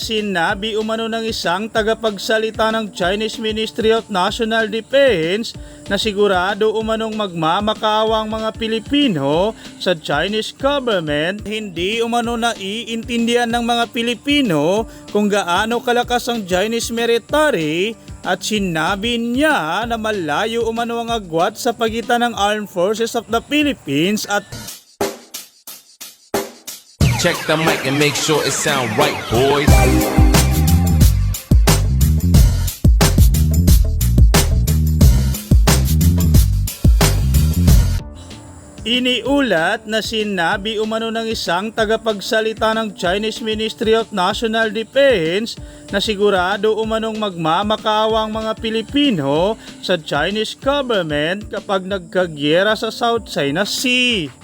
Sinabi umano ng isang tagapagsalita ng Chinese Ministry of National Defense na sigurado umanong magmamakaawa ang mga Pilipino sa Chinese government, hindi umano na iintindihan ng mga Pilipino kung gaano kalakas ang Chinese military at sinabi niya na malayo umano ang agwat sa pagitan ng Armed Forces of the Philippines at Check the mic and make sure it sound right, boys. Iniulat na sinabi umano ng isang tagapagsalita ng Chinese Ministry of National Defense na sigurado umanong magmamakaawa ang mga Pilipino sa Chinese government kapag nagkagyera sa South China Sea.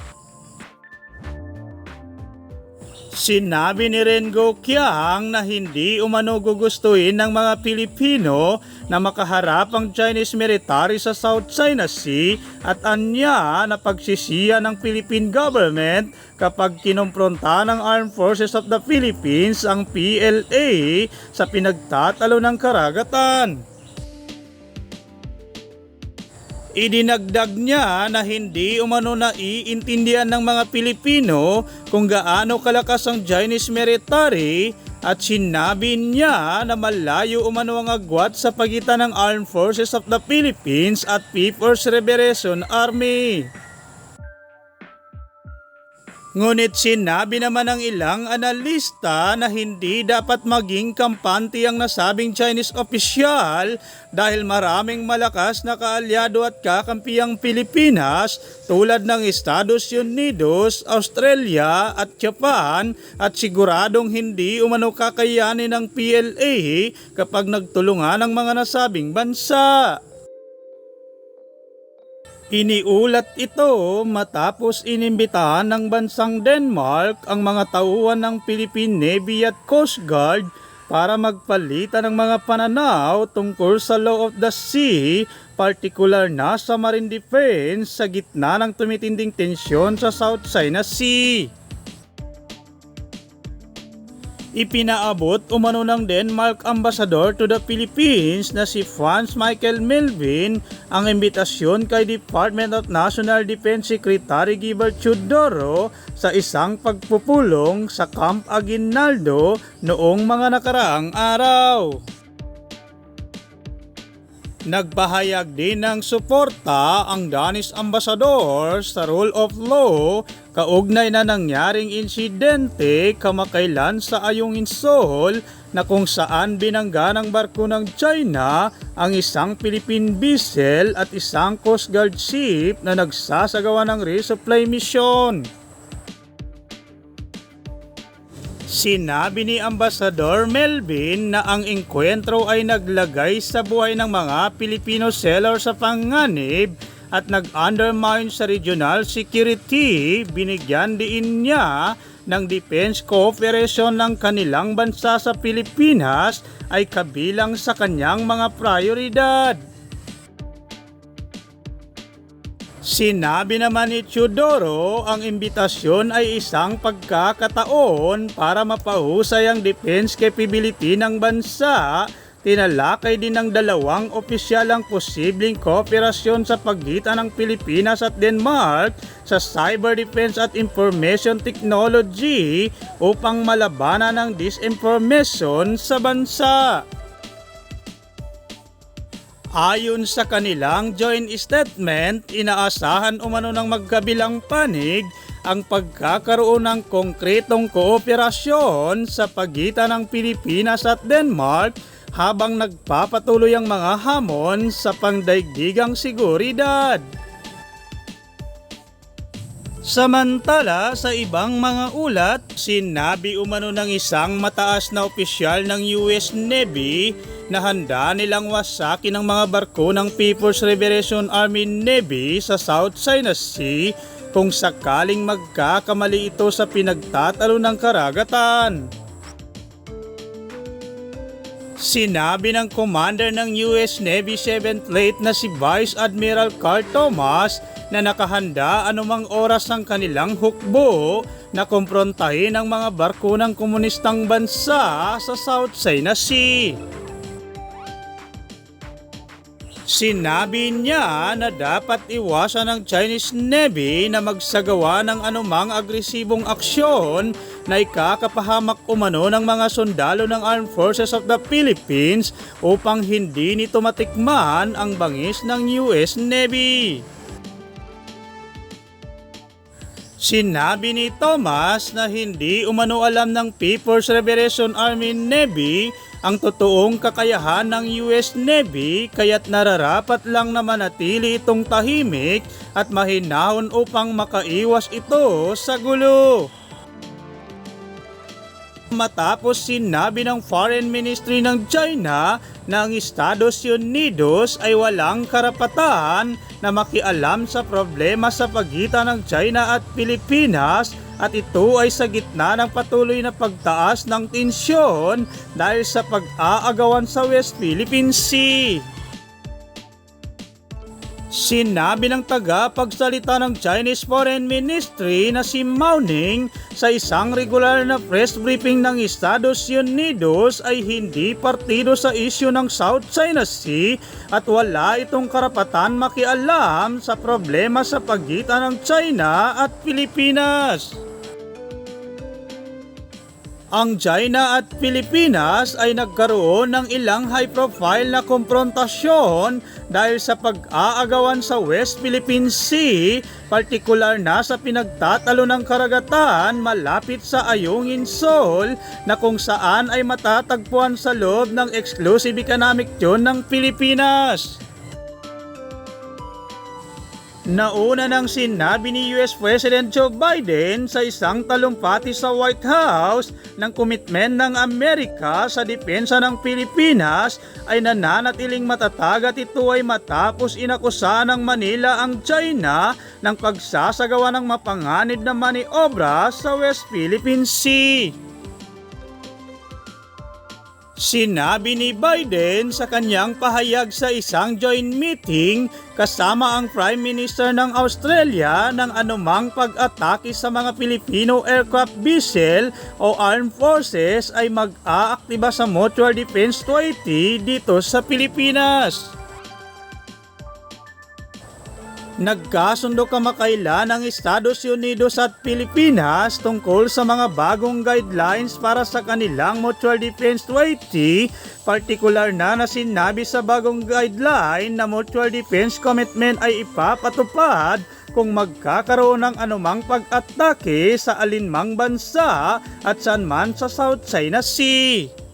Sinabi ni Rengo Kiang na hindi umano gugustuhin ng mga Pilipino na makaharap ang Chinese military sa South China Sea at anya na pagsisiya ng Philippine government kapag kinompronta ng Armed Forces of the Philippines ang PLA sa pinagtatalo ng karagatan. Idinagdag niya na hindi umano na iintindihan ng mga Pilipino kung gaano kalakas ang Chinese military at sinabi niya na malayo umano ang agwat sa pagitan ng Armed Forces of the Philippines at People's Liberation Army. Ngunit sinabi naman ng ilang analista na hindi dapat maging kampante ang nasabing Chinese official dahil maraming malakas na kaalyado at kakampi ang Pilipinas tulad ng Estados Unidos, Australia at Japan at siguradong hindi umano kakayanin ng PLA kapag nagtulungan ang mga nasabing bansa. Iniulat ito matapos inimbitahan ng bansang Denmark ang mga tauhan ng Philippine Navy at Coast Guard para magpalitan ng mga pananaw tungkol sa law of the sea, partikular na sa marine defense sa gitna ng tumitinding tensyon sa South China Sea. Ipinaabot umano ng Denmark Ambassador to the Philippines na si Franz Michael Melvin ang imbitasyon kay Department of National Defense Secretary Gilbert Chudoro sa isang pagpupulong sa Camp Aguinaldo noong mga nakaraang araw. Nagpahayag din ng suporta ang Danish Ambassador sa rule of law kaugnay na nangyaring insidente kamakailan sa Ayungin Seoul na kung saan binangga ng barko ng China ang isang Philippine vessel at isang Coast Guard ship na nagsasagawa ng resupply mission. Sinabi ni Ambassador Melvin na ang engkwentro ay naglagay sa buhay ng mga Pilipino seller sa panganib at nag-undermine sa regional security, binigyan din niya ng defense cooperation ng kanilang bansa sa Pilipinas ay kabilang sa kanyang mga prioridad. Sinabi naman ni Chudoro ang imbitasyon ay isang pagkakataon para mapahusay ang defense capability ng bansa. Tinalakay din ng dalawang opisyal ang posibleng kooperasyon sa pagitan ng Pilipinas at Denmark sa cyber defense at information technology upang malabanan ng disinformation sa bansa. Ayon sa kanilang joint statement, inaasahan umano ng magkabilang panig ang pagkakaroon ng konkretong kooperasyon sa pagitan ng Pilipinas at Denmark habang nagpapatuloy ang mga hamon sa pangdaigdigang seguridad. Samantala sa ibang mga ulat, sinabi umano ng isang mataas na opisyal ng US Navy na handa nilang wasakin ang mga barko ng People's Liberation Army Navy sa South China Sea kung sakaling magkakamali ito sa pinagtatalo ng karagatan. Sinabi ng commander ng US Navy 7th Fleet na si Vice Admiral Carl Thomas na nakahanda anumang oras ang kanilang hukbo na kumprontahin ang mga barko ng komunistang bansa sa South China Sea. Sinabi niya na dapat iwasan ng Chinese Navy na magsagawa ng anumang agresibong aksyon na ikakapahamak umano ng mga sundalo ng Armed Forces of the Philippines upang hindi nito matikman ang bangis ng US Navy. Sinabi ni Thomas na hindi umano alam ng People's Liberation Army Navy ang totoong kakayahan ng US Navy kaya't nararapat lang na manatili itong tahimik at mahinahon upang makaiwas ito sa gulo. Matapos sinabi ng Foreign Ministry ng China na ang Estados Unidos ay walang karapatan na makialam sa problema sa pagitan ng China at Pilipinas at ito ay sa gitna ng patuloy na pagtaas ng tensyon dahil sa pag-aagawan sa West Philippine Sea. Sinabi ng tagapagsalita ng Chinese Foreign Ministry na si Mao Ning sa isang regular na press briefing ng Estados Unidos ay hindi partido sa isyu ng South China Sea at wala itong karapatan makialam sa problema sa pagitan ng China at Pilipinas. Ang China at Pilipinas ay nagkaroon ng ilang high-profile na komprontasyon dahil sa pag-aagawan sa West Philippine Sea, partikular na sa pinagtatalo ng karagatan malapit sa Ayungin Shoal na kung saan ay matatagpuan sa loob ng Exclusive Economic Zone ng Pilipinas. Nauna nang sinabi ni US President Joe Biden sa isang talumpati sa White House ng komitmen ng Amerika sa depensa ng Pilipinas ay nananatiling matatag at ito ay matapos inakusa ng Manila ang China ng pagsasagawa ng mapanganib na maniobra sa West Philippine Sea. Sinabi ni Biden sa kanyang pahayag sa isang joint meeting kasama ang Prime Minister ng Australia ng anumang pag-atake sa mga Filipino aircraft vessel o armed forces ay mag-aaktiba sa Mutual Defense Treaty dito sa Pilipinas. Nagkasundo kamakailan ang Estados Unidos at Pilipinas tungkol sa mga bagong guidelines para sa kanilang Mutual Defense Treaty, partikular na na sinabi sa bagong guideline na Mutual Defense Commitment ay ipapatupad kung magkakaroon ng anumang pag-atake sa alinmang bansa at saan man sa South China Sea.